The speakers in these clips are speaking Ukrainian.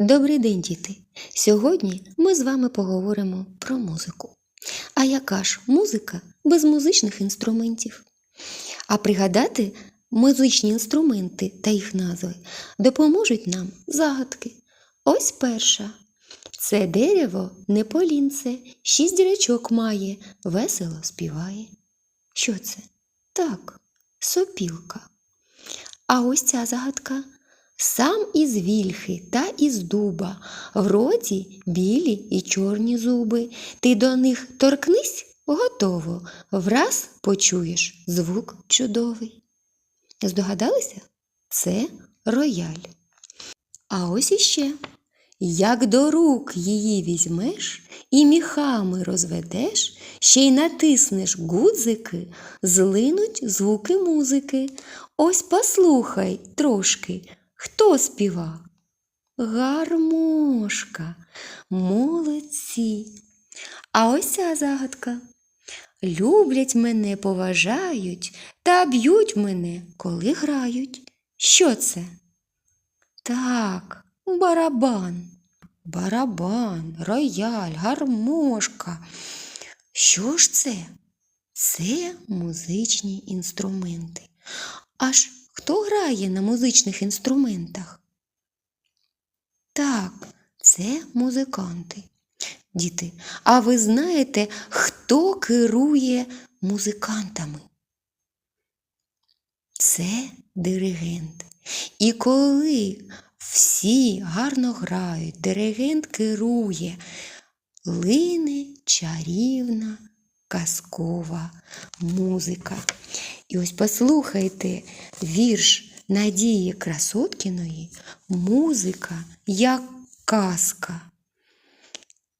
Добрий день, діти! Сьогодні ми з вами поговоримо про музику. А яка ж музика без музичних інструментів? А пригадати музичні інструменти та їх назви допоможуть нам загадки. Ось перша. Це дерево не полінце, шість дірочок має, весело співає. Що це? Так, сопілка. А ось ця загадка. Сам із вільхи та із дуба, в роті білі і чорні зуби. Ти до них торкнись готово, враз почуєш звук чудовий. Здогадалися? Це рояль. А ось іще. Як до рук її візьмеш і міхами розведеш, ще й натиснеш гудзики, злинуть звуки музики. Ось послухай трошки, хто співа? Гармошка, молодці. А ось ця загадка. Люблять мене, поважають та б'ють мене, коли грають. Що це? Так, барабан. Барабан, рояль, гармошка. Що ж це? Це музичні інструменти. Аж хто грає на музичних інструментах? Так, це музиканти. Діти, а ви знаєте, хто керує музикантами? Це диригент. І коли всі гарно грають, диригент керує, лине чарівна казкова музика. І ось послухайте вірш Надії Красоткіної Музика як казка.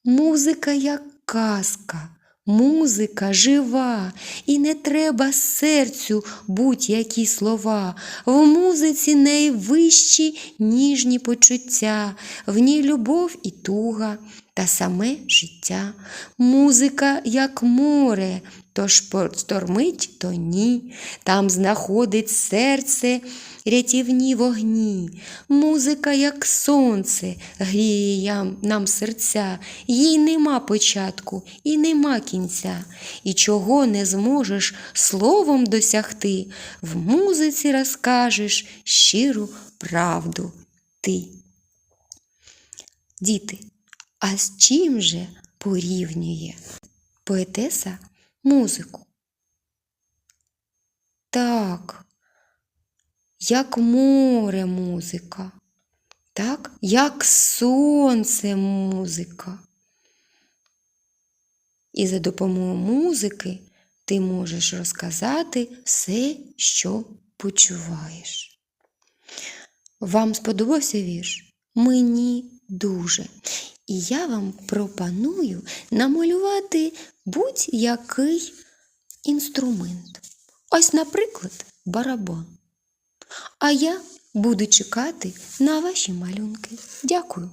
Музика як казка, музика жива, і не треба серцю будь-які слова. В музиці найвищі ніжні почуття, в ній любов і туга та саме життя. Музика як море, то штормить, то ні. Там знаходить серце рятівні вогні. Музика, як сонце, гріє нам серця, їй нема початку і нема кінця. І чого не зможеш словом досягти, в музиці розкажеш щиру правду ти. Діти, а з чим же порівнює поетеса музику? Так, як море музика, так, як сонце музика. І за допомогою музики ти можеш розказати все, що почуваєш. Вам сподобався вірш? Мені дуже. І я вам пропоную намалювати будь-який інструмент. Ось, наприклад, барабан. А я буду чекати на ваші малюнки. Дякую.